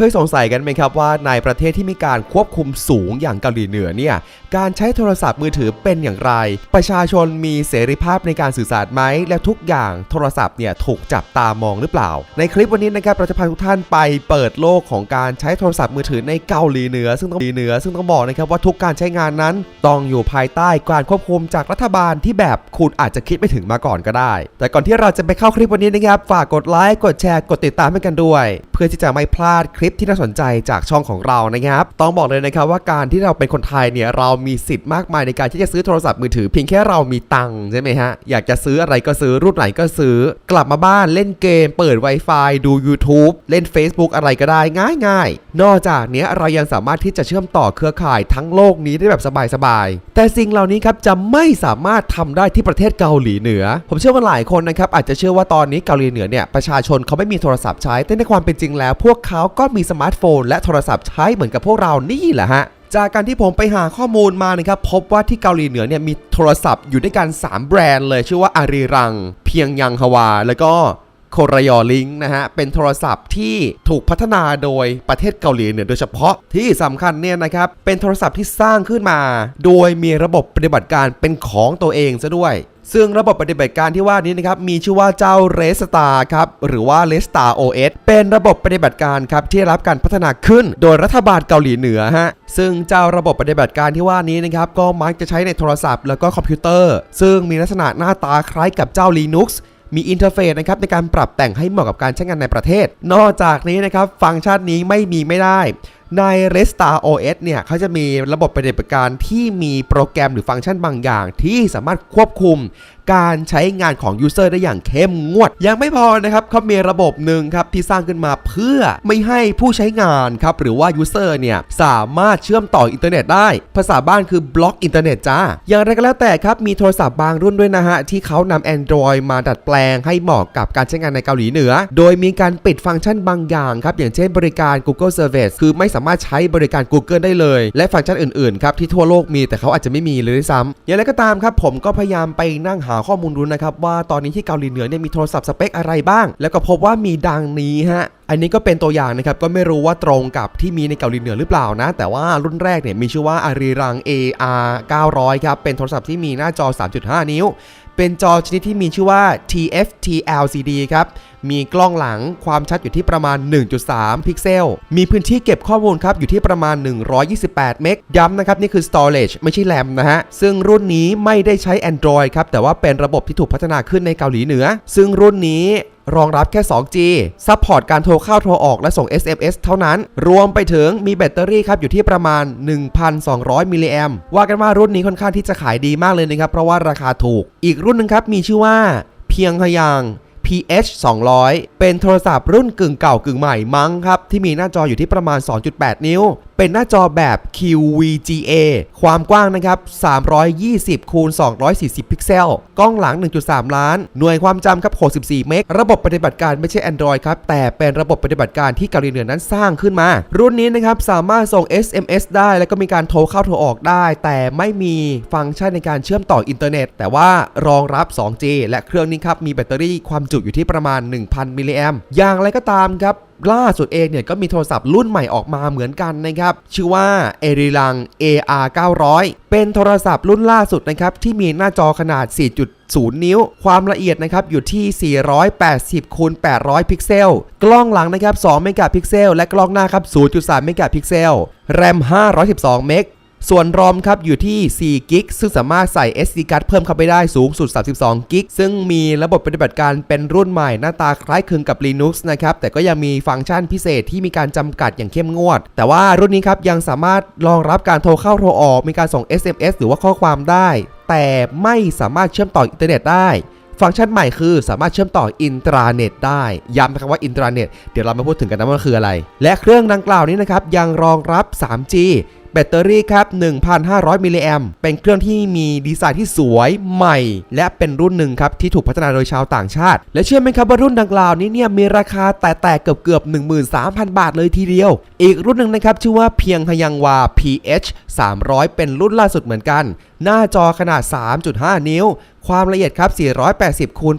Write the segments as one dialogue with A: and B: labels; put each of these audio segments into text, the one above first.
A: เคยสงสัยกันไหมครับว่าในประเทศที่มีการควบคุมสูงอย่างเกาหลีเหนือเนี่ย การใช้โทรศัพท์มือถือเป็นอย่างไร ประชาชนมีเสรีภาพในการสื่อสารไหม และทุกอย่างโทรศัพท์เนี่ยถูกจับตามองหรือเปล่า ในคลิปวันนี้นะครับเราจะพาทุกท่านไปเปิดโลกของการใช้โทรศัพท์มือถือในเกาหลีเหนือ ซึ่งต้องเหนือ ซึ่งต้องบอกนะครับว่าทุกการใช้งานนั้น ต้องอยู่ภายใต้การควบคุมจากรัฐบาลที่แบบคุณอาจจะคิดไม่ถึงมาก่อนก็ได้ แต่ก่อนที่เราจะไปเข้าคลิปวันนี้นะครับฝากกดไลค์กดแชร์กดติดตามให้กันด้วย เพื่อที่จะไม่พลาดคลิปที่น่าสนใจจากช่องของเรานะครับ ต้องบอกเลยนะครับว่าการที่เราเป็นคนไทยเนี่ยเรามีสิทธิ์มากมายในการที่จะซื้อโทรศัพท์มือถือเพียงแค่เรามีตังค์ใช่ไหมฮะ อยากจะซื้ออะไรก็ซื้อรุ่นไหนก็ซื้อ กลับมาบ้านเล่นเกม เปิด Wi-Fi ดู YouTube เล่น Facebook อะไรก็ได้ง่ายๆ นอกจากนี้เรายังสามารถที่จะเชื่อมต่อเครือข่ายทั้งโลกนี้ได้แบบสบายๆ แต่สิ่งเหล่านี้ครับจะไม่สามารถทำได้ที่ประเทศเกาหลีเหนือ ผมเชื่อว่าหลายคนนะครับอาจจะเชื่อว่าตอนนี้เกาหลีเหนือเนี่ยประชาชนเขาไม่มีโทรศัพท์ใช้แต่ในความเป็นจริงแล้ว พวกเขาก็มีีสมาร์ทโฟน และโทรศัพท์ใช้เหมือนกับพวกเรานี่แหละฮะจากการที่ผมไปหาข้อมูลมานะครับพบว่าที่เกาหลีเหนือเนี่ยมีโทรศัพท์อยู่ด้วยกัน 3 แบรนด์เลยชื่อว่าอารีรัง เพียงยังฮวา แล้วก็โครยอลิงนะฮะ เป็นโทรศัพท์ที่ถูกพัฒนาโดยประเทศเกาหลีเหนือโดยเฉพาะที่สำคัญเนี่ยนะครับ เป็นโทรศัพท์ที่สร้างขึ้นมา โดยมีระบบปฏิบัติการเป็นของตัวเองซะด้วย ซึ่งระบบปฏิบัติการที่ว่านี้นะครับมีชื่อว่าเจ้า r e s t a r ครับหรือว่า r e s t a r OS เป็นระบบปฏิบัติการครับที่รับการพัฒนาขึ้นโดยรัฐบาลเกาหลีเหนือฮะซึ่งเจ้าระบบปฏิบัติการที่ว่านี้นะครับก็มักจะใช้ในโทรศัพท์แล้วก็คอมพิวเตอร์ ซึ่งมีลักษณะหน้าตาคล้ายกับเจ้า Linux มีอินเทอร์เฟซนะครับในการปรับแต่งให้เหมาะกับการใช้งานในประเทศ นอกจากนี้นะครับฟังก์ชันนี้ไม่มีไม่ได้ ใน r e s t a r OS เนี่ยเขาจะมีระบบปฏิบัติการที่มีโปรแกรมหรือฟังก์ชันบางอย่าง ที่สามารถควบคุม การใช้งานของยูเซอร์ได้อย่างเข้มงวด ยังไม่พอนะครับเขามีระบบหนึ่งครับที่สร้างขึ้นมาเพื่อไม่ให้ผู้ใช้งานครับหรือว่ายูเซอร์เนี่ยสามารถเชื่อมต่ออินเทอร์เน็ตได้ ภาษาบ้านคือบล็อกอินเทอร์เน็ตจ้า อย่างไรก็แล้วแต่ครับมีโทรศัพท์บางรุ่นด้วยนะฮะที่เขานำ Android มาดัดแปลงให้เหมาะกับการใช้งานในเกาหลีเหนือ โดยมีการปิดฟังก์ชันบางอย่างครับอย่างเช่นบริการ Google Service คือไม่สามารถใช้บริการ Google ได้เลย และฟังก์ชันอื่นๆครับที่ทั่วโลกมีแต่เขาอาจจะไม่มีเลยด้วยซ้ำอย่างไรก็ตามครับผมก็พยายามไปนั่งหาข้อมูลดูนะครับว่าตอนนี้ที่เกาหลีเหนือเนี่ยมีโทรศัพท์สเปคอะไรบ้าง แล้วก็พบว่ามีดังนี้ฮะอันนี้ก็เป็นตัวอย่างนะครับก็ไม่รู้ว่าตรงกับที่มีในเกาหลีเหนือหรือเปล่านะ แต่ว่ารุ่นแรกเนี่ยมีชื่อว่าอารีรัง AR 900ครับเป็นโทรศัพท์ที่มีหน้าจอ 3.5 นิ้ว เป็นจอชนิดที่มีชื่อว่า TFT LCD ครับมีกล้องหลังความชัดอยู่ที่ประมาณ 1.3 พิกเซล มีพื้นที่เก็บข้อมูลครับอยู่ที่ประมาณ 128 เมก ย้ำนะครับนี่คือ storage ไม่ใช่แรมนะฮะ ซึ่งรุ่นนี้ไม่ได้ใช้ Android ครับ แต่ว่าเป็นระบบที่ถูกพัฒนาขึ้นในเกาหลีเหนือ ซึ่งรุ่นนี้รองรับแค่ 2G ซัพพอร์ตการโทรเข้าโทรออกและส่ง SMS เท่านั้น รวมไปถึงมีแบตเตอรี่ครับอยู่ที่ประมาณ 1,200 มิลลิแอมว่ากันว่ารุ่นนี้ค่อนข้างที่จะขายดีมากเลยนะครับ เพราะว่าราคาถูก อีกรุ่นหนึงครับมีชื่อว่าเพียงพยาง PH 200 เป็นโทรศัพท์รุ่นกึ่งเก่ากึ่งใหม่มั้งครับ ที่มีหน้าจออยู่ที่ประมาณ 2.8 นิ้ว เป็นหน้าจอแบบ QVGA ความกว้างนะครับ 320คูณ240 พิกเซล กล้องหลัง 1.3 ล้าน หน่วยความจำครับ 64 เมก ระบบปฏิบัติการไม่ใช่ Android ครับ แต่เป็นระบบปฏิบัติการที่เกาหลีเหนือนั้นสร้างขึ้นมา รุ่นนี้นะครับสามารถส่ง SMS ได้แล้วก็มีการโทรเข้าโทรออกได้ แต่ไม่มีฟังก์ชันในการเชื่อมต่ออินเทอร์เน็ต แต่ว่ารองรับ 2G และเครื่องนี้ครับมีแบตเตอรี่ความจุอยู่ที่ประมาณ 1,000 มิลลิแอมอย่างไรก็ตามครับล่าสุดเองเนี่ยก็มีโทรศัพท์รุ่นใหม่ออกมาเหมือนกันนะครับ ชื่อว่า e r i l a n AR 900 เป็นโทรศัพท์รุ่นล่าสุดนะครับ ที่มีหน้าจอขนาด 4.0 นิ้ว ความละเอียดนะครับ อยู่ที่ 480คูณ800 พิกเซล กล้องหลังนะครับ 2 เมกะพิกเซล และกล้องหน้าครับ 0.3 เมกะพิกเซล แรม 512 เมก ส่วนรอมครับอยู่ที่ 4 กิก ซึ่งสามารถใส่ SD card เพิ่มเข้าไปได้สูงสุด 32 กิก ซึ่งมีระบบปฏิบัติการเป็นรุ่นใหม่หน้าตาคล้ายคลึงกับ Linux นะครับ แต่ก็ยังมีฟังก์ชันพิเศษที่มีการจำกัดอย่างเข้มงวด แต่ว่ารุ่นนี้ครับยังสามารถรองรับการโทรเข้าโทรออก มีการส่ง SMS หรือว่าข้อความได้ แต่ไม่สามารถเชื่อมต่ออินเทอร์เน็ตได้ฟังก์ชันใหม่คือสามารถเชื่อมต่ออินทราเน็ตได้ ย้ำนะครับว่าอินทราเน็ตเดี๋ยวเรามาพูดถึงกันนะว่าคืออะไร และเครื่องดังกล่าวนี้นะครับ ยังรองรับ 3G แบตเตอรี่ครับ 1,500 มิลลิแอมเป็นเครื่องที่มีดีไซน์ที่สวยใหม่ และเป็นรุ่นหนึ่งครับ ที่ถูกพัฒนาโดยชาวต่างชาติ และเชื่อไหมครับว่ารุ่นดังกล่าวนี้เนี่ยมีราคาแต่แต่เกือบเกือบ13,000 บาทเลยทีเดียว อีกรุ่นหนึ่งนะครับ ชื่อว่าเพียงพยังวา PH 300 เป็นรุ่นล่าสุดเหมือนกัน หน้าจอขนาด 3.5 นิ้ว ความละเอียดครับ 480คูณ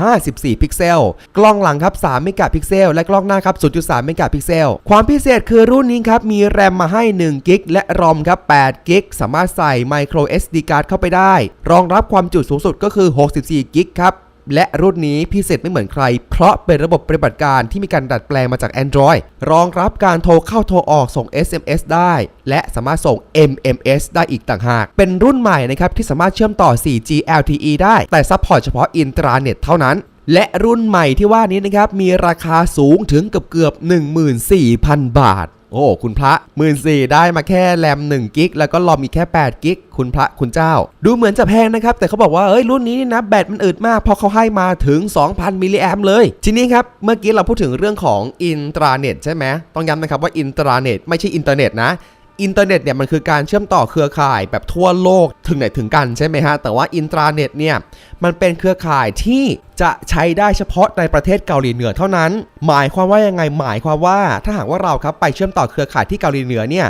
A: 854 พิกเซล กล้องหลังครับ 3 เมกะพิกเซล และกล้องหน้าครับ 0.3 เมกะพิกเซล ความพิเศษคือรุ่นนี้ครับ มีแรมมาให้1กิกและรอมครับ8กิกสามารถใส่ไมโคร SD card เข้าไปได้ รองรับความจุสูงสุดก็คือ 64กิกครับ และรุ่นนี้พิเศษไม่เหมือนใคร เพราะเป็นระบบปฏิบัติการที่มีการดัดแปลงมาจาก Android รองรับการโทรเข้าโทรออกส่ง SMS ได้ และสามารถส่ง MMS ได้อีกต่างหาก เป็นรุ่นใหม่นะครับที่สามารถเชื่อมต่อ 4G LTE ได้ แต่ซัพพอร์ตเฉพาะอินทราเน็ตเท่านั้น และรุ่นใหม่ที่ว่านี้นะครับมีราคาสูงถึงเกือบเกือบ 14,000 บาท โอ้คุณพระ1 4ื่นได้มาแค่แรม1กิกแล้วก็รอมอีกแค่8กิกคุณพระคุณเจ้า ดูเหมือนจะแพงนะครับ แต่เขาบอกว่าเอ้ยรุ่นนี้นี่นะแบตมันอึดมากเพราะเขาให้มาถึง 2,000มิลลิแอมเลย ทีนี้ครับ เมื่อกี้เราพูดถึงเรื่องของอินทราเน็ตใช่ไหมต้องย้ำนะครับว่าอินทราเน็ตไม่ใช่อินเทอร์เน็ตนะ อินเทอร์เน็ตเนี่ยมันคือการเชื่อมต่อเครือข่ายแบบทั่วโลกถึงไหนถึงกันใช่ไหมฮะ แต่ว่าอินทราเน็ตเนี่ยมันเป็นเครือข่ายที่จะใช้ได้เฉพาะในประเทศเกาหลีเหนือเท่านั้น หมายความว่ายังไงหมายความว่าถ้าหากว่าเราครับไปเชื่อมต่อเครือข่ายที่เกาหลีเหนือเนี่ย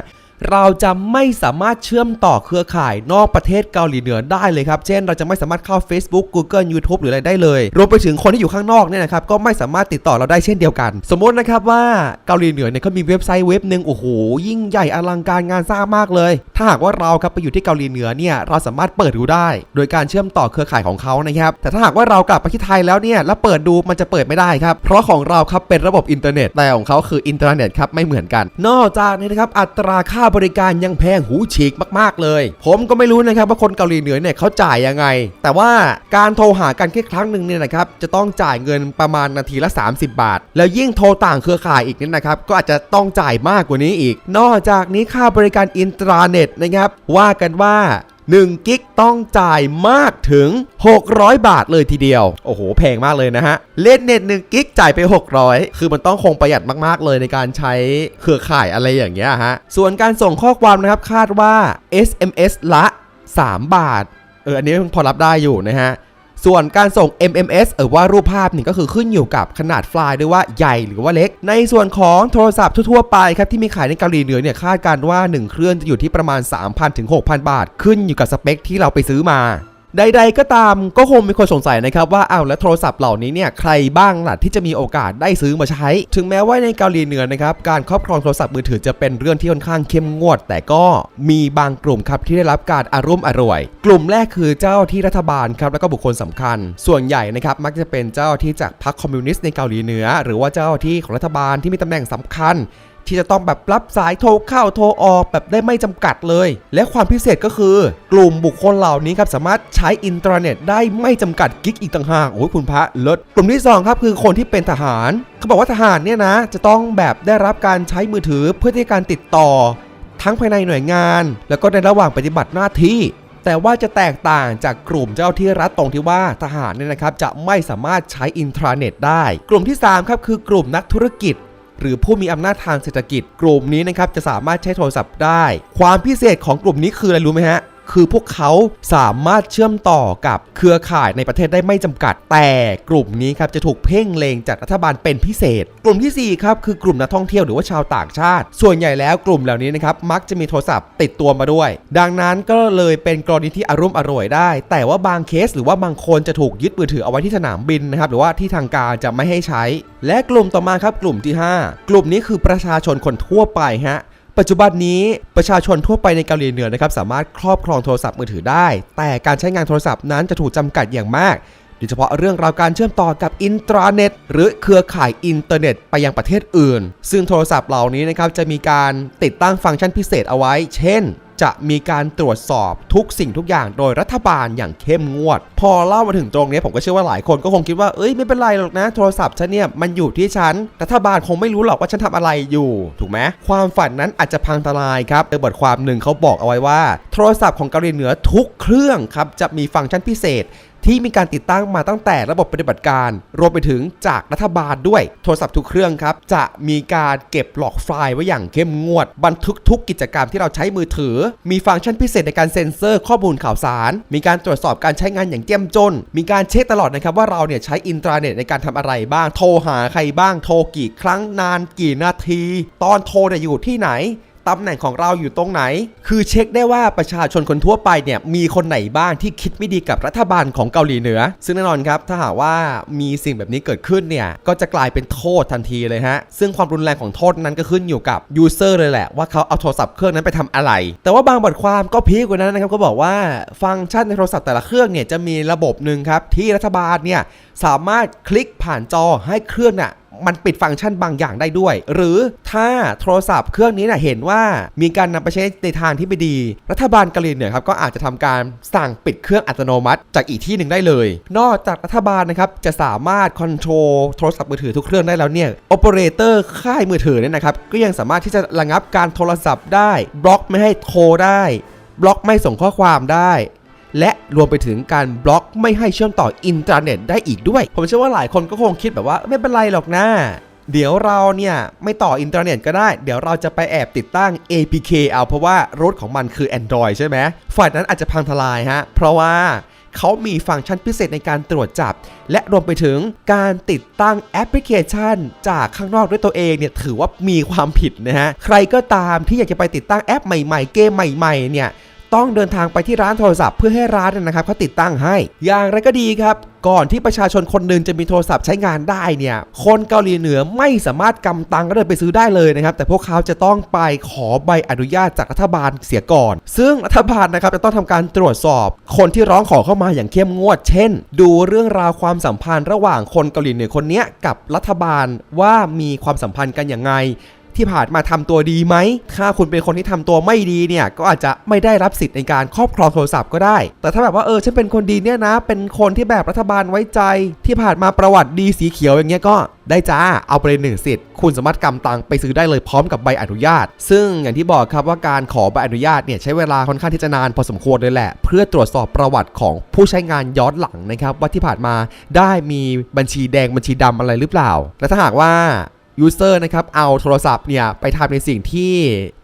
A: เราจะไม่สามารถเชื่อมต่อเครือข่ายนอกประเทศเกาหลีเหนือได้เลยครับ เช่น เราจะไม่สามารถเข้า Facebook Google YouTube หรืออะไรได้เลย รวมไปถึงคนที่อยู่ข้างนอกเนี่ยนะครับ ก็ไม่สามารถติดต่อเราได้เช่นเดียวกัน สมมตินะครับว่าเกาหลีเหนือเนี่ยเขามีเว็บไซต์เว็บหนึ่งโอ้โห ยิ่งใหญ่อลังการงานสร้างมากเลย ถ้าหากว่าเราครับไปอยู่ที่เกาหลีเหนือเนี่ย เราสามารถเปิดดูได้ โดยการเชื่อมต่อเครือข่ายของเขานะครับ แต่ถ้าหากว่าเรากลับไปที่ไทยแล้วเนี่ย แล้วเปิดดูมันจะเปิดไม่ได้ครับ เพราะของเราครับเป็นระบบอินเทอร์เน็ต แต่ของเขาคืออินเทอร์เน็ตครับไม่เหมือนกัน นอกจากนี้นะครับอัตราค่าบริการยังแพงหูฉีกมากๆเลย ผมก็ไม่รู้นะครับว่าคนเกาหลีเหนือเนี่ยเขาจ่ายยังไง แต่ว่าการโทรหากันแค่ครั้งหนึ่งเนี่ยนะครับจะต้องจ่ายเงินประมาณนาทีละ 30 บาท แล้วยิ่งโทรต่างเครือข่ายอีกเนี่ยนะครับก็อาจจะต้องจ่ายมากกว่านี้อีก นอกจากนี้ค่าบริการอินทราเน็ตนะครับว่ากันว่า 1กิกต้องจ่ายมากถึง 600 บาทเลยทีเดียว โอ้โห แพงมากเลยนะฮะ เล่นเน็ต1กิกจ่ายไป 600 คือมันต้องคงประหยัดมากๆเลยในการใช้เครือข่ายอะไรอย่างเงี้ยฮะ ส่วนการส่งข้อความนะครับคาดว่า SMS ละ 3 บาท เออ อันนี้พอรับได้อยู่นะฮะ ส่วนการส่ง MMS หรือว่ารูปภาพนี่ก็คือขึ้นอยู่กับขนาดไฟล์ด้วยว่าใหญ่หรือว่าเล็ก ในส่วนของโทรศัพท์ทั่วๆไปครับที่มีขายในเกาหลีเหนือเนี่ยคาดการว่า 1 เครื่องจะอยู่ที่ประมาณ 3,000ถึง6,000 บาท ขึ้นอยู่กับสเปคที่เราไปซื้อมา ใดๆก็ตามก็คงมีคนสงสัยนะครับว่าอ้าวแล้วโทรศัพท์เหล่านี้เนี่ยใครบ้างล่ะที่จะมีโอกาสได้ซื้อมาใช้ ถึงแม้ว่าในเกาหลีเหนือนะครับการครอบครองโทรศัพท์มือถือจะเป็นเรื่องที่ค่อนข้างเข้มงวด แต่ก็มีบางกลุ่มครับที่ได้รับการอารุ่มอร่วย กลุ่มแรกคือเจ้าที่รัฐบาลครับแล้วก็บุคคลสำคัญ ส่วนใหญ่นะครับมักจะเป็นเจ้าที่จากพรรคคอมมิวนิสต์ในเกาหลีเหนือ หรือว่าเจ้าที่ของรัฐบาลที่มีตำแหน่งสำคัญ ที่จะต้องแบบรับสายโทรเข้าโทรออกแบบได้ไม่จำกัดเลย และความพิเศษก็คือกลุ่มบุคคลเหล่านี้ครับสามารถใช้อินเทอร์เน็ตได้ไม่จำกัดกิกอีกต่างหากโอ้ยคุณพระลิศกลุ่มที่สองครับคือคนที่เป็นทหาร เขาบอกว่าทหารเนี่ยนะ จะต้องแบบได้รับการใช้มือถือเพื่อที่การติดต่อ ทั้งภายในหน่วยงาน แล้วก็ในระหว่างปฏิบัติหน้าที่แต่ว่าจะแตกต่างจากกลุ่มเจ้าที่รัฐตรงที่ว่าทหารเนี่ยนะครับจะไม่สามารถใช้อินเทอร์เน็ตได้ กลุ่มที่สามครับคือกลุ่มนักธุรกิจ หรือผู้มีอำนาจทางเศรษฐกิจ กลุ่มนี้นะครับจะสามารถใช้โทรศัพท์ได้ ความพิเศษของกลุ่มนี้คืออะไรรู้ไหมฮะคือพวกเขาสามารถเชื่อมต่อกับเครือข่ายในประเทศได้ไม่จำกัด แต่กลุ่มนี้ครับจะถูกเพ่งเลงจากรัฐบาลเป็นพิเศษ กลุ่มทีสี่ 4 ครับคือกลุ่มนักท่องเที่ยวหรือว่าชาวต่างชาติ ส่วนใหญ่แล้วกลุ่มเหล่านี้นะครับมักจะมีโทรศัพท์ติดตัวมาด้วย ดังนั้นก็เลยเป็นกรณีที่อารมณ์อร่วยได้ แต่ว่าบางเคสหรือว่าบางคนจะถูกยึดมือถือเอาไว้ที่สนามบินนะครับหรือว่าที่ทางการจะไม่ให้ใช้ และกลุ่มต่อมาครับกลุ่มที่ 5 กลุ่มนี้คือประชาชนคนทั่วไปฮะ ปัจจุบันนี้ประชาชนทั่วไปในเกาหลีเหนือนะครับสามารถครอบครองโทรศัพท์มือถือได้ แต่การใช้งานโทรศัพท์นั้นจะถูกจำกัดอย่างมากโดยเฉพาะเรื่องราวการเชื่อมต่อกับอินทราเน็ต หรือเครือข่ายอินเทอร์เน็ตไปยังประเทศอื่น ซึ่งโทรศัพท์เหล่านี้นะครับจะมีการติดตั้งฟังก์ชันพิเศษเอาไว้ เช่น จะมีการตรวจสอบทุกสิ่งทุกอย่างโดยรัฐบาลอย่างเข้มงวด พอเล่ามาถึงตรงนี้ผมก็เชื่อว่าหลายคนก็คงคิดว่าเอ้ยไม่เป็นไรหรอกนะ โทรศัพท์ฉันเนี่ยมันอยู่ที่ฉันรัฐบาลคงไม่รู้หรอกว่าฉันทำอะไรอยู่ถูกไหมความฝันนั้นอาจจะพังทลายครับในบทความหนึ่งเขาบอกเอาไว้ว่า โทรศัพท์ของเกาหลีเหนือทุกเครื่องครับจะมีฟังก์ชันพิเศษ ที่มีการติดตั้งมาตั้งแต่ระบบปฏิบัติการ รวมไปถึงจากรัฐบาลด้วย โทรศัพท์ทุกเครื่องครับ จะมีการเก็บหลอกไฟล์ไว้อย่างเข้มงวด บันทึกทุกกิจกรรมที่เราใช้มือถือ มีฟังก์ชันพิเศษในการเซ็นเซอร์ข้อมูลข่าวสาร มีการตรวจสอบการใช้งานอย่างเจ้มจน มีการเช็คตลอดนะครับว่าเราเนี่ยใช้อินเทอร์เน็ตในการทำอะไรบ้าง โทรหาใครบ้าง โทรกี่ครั้งนานกี่นาที ตอนโทรเนี่ยอยู่ที่ไหน ตำแหน่งของเราอยู่ตรงไหน คือเช็คได้ว่าประชาชนคนทั่วไปเนี่ยมีคนไหนบ้างที่คิดไม่ดีกับรัฐบาลของเกาหลีเหนือ ซึ่งแน่นอนครับถ้าหากว่ามีสิ่งแบบนี้เกิดขึ้นเนี่ยก็จะกลายเป็นโทษทันทีเลยฮะ ซึ่งความรุนแรงของโทษนั้นก็ขึ้นอยู่กับยูเซอร์เลยแหละว่าเขาเอาโทรศัพท์เครื่องนั้นไปทำอะไร แต่ว่าบางบทความก็พีคกว่านั้นนะครับก็บอกว่าฟังก์ชันในโทรศัพท์แต่ละเครื่องเนี่ยจะมีระบบหนึ่งครับที่รัฐบาลเนี่ยสามารถคลิกผ่านจอให้เครื่องน่ะ มันปิดฟังก์ชันบางอย่างได้ด้วย หรือถ้าโทรศัพท์เครื่องนี้นะเห็นว่ามีการนำไปใช้ในทางที่ไม่ดี รัฐบาลเกาหลีเหนือครับก็อาจจะทำการสั่งปิดเครื่องอัตโนมัติ จากอีกที่หนึ่งได้เลย นอกจากรัฐบาลนะครับจะสามารถคอนโทรลโทรศัพท์มือถือทุกเครื่องได้แล้วเนี่ยโอเปอเรเตอร์ค่ายมือถือเนี่ยนะครับก็ยังสามารถที่จะระงับการโทรศัพท์ได้ บล็อกไม่ให้โทรได้ บล็อกไม่ส่งข้อความได้ และรวมไปถึงการบล็อกไม่ให้เชื่อมต่ออินเทอร์เน็ตได้อีกด้วย ผมเชื่อว่าหลายคนก็คงคิดแบบว่าไม่เป็นไรหรอกนะเดี๋ยวเราเนี่ย ไม่ต่ออินเทอร์เน็ตก็ได้ เดี๋ยวเราจะไปแอบติดตั้ง APK เอาเพราะว่ารถของมันคือ Android ใช่ไหมฝ่ายนั้นอาจจะพังทลายฮะ เพราะว่าเขามีฟังก์ชันพิเศษในการตรวจจับ และรวมไปถึงการติดตั้งแอปพลิเคชัน จากข้างนอกด้วยตัวเองเนี่ยถือว่ามีความผิดนะฮะ ใครก็ตามที่อยากจะไปติดตั้งแอปใหม่ๆ เกมใหม่ๆเนี่ย ต้องเดินทางไปที่ร้านโทรศัพท์เพื่อให้ร้านเนยนะครับเขาติดตั้งให้ อย่างไรก็ดีครับ ก่อนที่ประชาชนคนหนึ่งจะมีโทรศัพท์ใช้งานได้เนี่ย คนเกาหลีเหนือไม่สามารถกำตังก็เดินไปซื้อได้เลยนะครับ แต่พวกเขาจะต้องไปขอใบอนุญาตจากรัฐบาลเสียก่อน ซึ่งรัฐบาลนะครับจะต้องทำการตรวจสอบ คนที่ร้องขอเข้ามาอย่างเข้มงวด เช่น ดูเรื่องราวความสัมพันธ์ระหว่างคนเกาหลีเหนือคนนี้กับรัฐบาลว่ามีความสัมพันธ์กันอย่างไง ที่ผ่านมาทำตัวดีไหม ถ้าคุณเป็นคนที่ทำตัวไม่ดีเนี่ย ก็อาจจะไม่ได้รับสิทธิ์ในการครอบครองโทรศัพท์ก็ได้ แต่ถ้าแบบว่าเออฉันเป็นคนดีเนี่ยนะ เป็นคนที่แบบรัฐบาลไว้ใจ ที่ผ่านมาประวัติดีสีเขียวอย่างเงี้ยก็ได้จ้า เอาไปเลยหนึ่งสิทธิ์ คุณสามารถกำตังไปซื้อได้เลยพร้อมกับใบอนุญาต ซึ่งอย่างที่บอกครับว่าการขอใบอนุญาตเนี่ยใช้เวลาค่อนข้างที่จะนานพอสมควรเลยแหละ เพื่อตรวจสอบประวัติของผู้ใช้งานย้อนหลังนะครับว่าที่ผ่านมาได้มีบัญชีแดงบัญชีดำอะไรหรือเปล่า และถ้าหากว่า ยูเซอร์นะครับเอาโทรศัพท์เนี่ยไปทำในสิ่งที่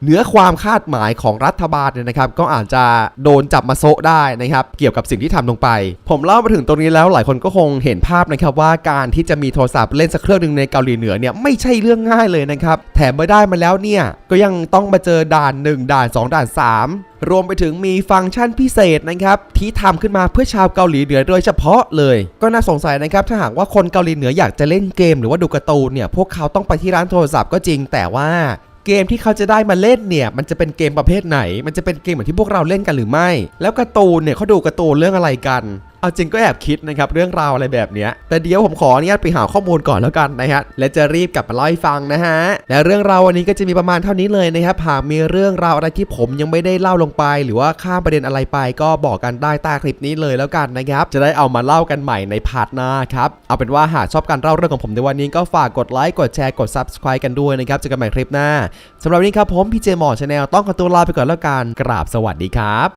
A: เหนือความคาดหมายของรัฐบาลเนี่ยนะครับก็อาจจะโดนจับมาโซะได้นะครับเกี่ยวกับสิ่งที่ทำลงไป ผมเล่ามาถึงตรงนี้แล้วหลายคนก็คงเห็นภาพนะครับว่าการที่จะมีโทรศัพท์เล่นสักเครื่องหนึ่งในเกาหลีเหนือเนี่ยไม่ใช่เรื่องง่ายเลยนะครับแถมเมื่อได้มาแล้วเนี่ยก็ยังต้องมาเจอด่าน 1 ด่าน 2 ด่าน 3รวมไปถึงมีฟังก์ชันพิเศษนะครับที่ทำขึ้นมาเพื่อชาวเกาหลีเหนือโดยเฉพาะเลย ก็น่าสงสัยนะครับถ้าหากว่าคนเกาหลีเหนืออยากจะเล่นเกมหรือว่าดูการ์ตูนเนี่ยพวกเขาต้องไปที่ร้านโทรศัพท์ก็จริง แต่ว่าเกมที่เขาจะได้มาเล่นเนี่ยมันจะเป็นเกมประเภทไหน มันจะเป็นเกมเหมือนที่พวกเราเล่นกันหรือไม่ แล้วการ์ตูนเนี่ยเขาดูการ์ตูนเรื่องอะไรกัน เอาจริงก็แอบคิดนะครับเรื่องราวอะไรแบบเนี้ยแต่เดี๋ยวผมขออนุญาตไปหาข้อมูลก่อนแล้วกันนะฮะและจะรีบกลับมาเล่าให้ฟังนะฮะและเรื่องราววันนี้ก็จะมีประมาณเท่านี้เลยนะครับหากมีเรื่องราวอะไรที่ผมยังไม่ได้เล่าลงไป หรือว่าข้ามประเด็นอะไรไป ก็บอกกันได้ใต้คลิปนี้เลยแล้วกันนะครับจะได้เอามาเล่ากันใหม่ในพาร์ทหน้าครับเอาเป็นว่าหากชอบการเล่าเรื่องของผมในวันนี้ก็ฝากกดไลค์กดแชร์กด subscribe กันด้วยนะครับเจอกันใหม่คลิปหน้าสำหรับวันนี้ครับผมพี่เจหมอชาแนลต้องขอตัวลาไปก่อนแล้วกันกราบสวัสดีครับ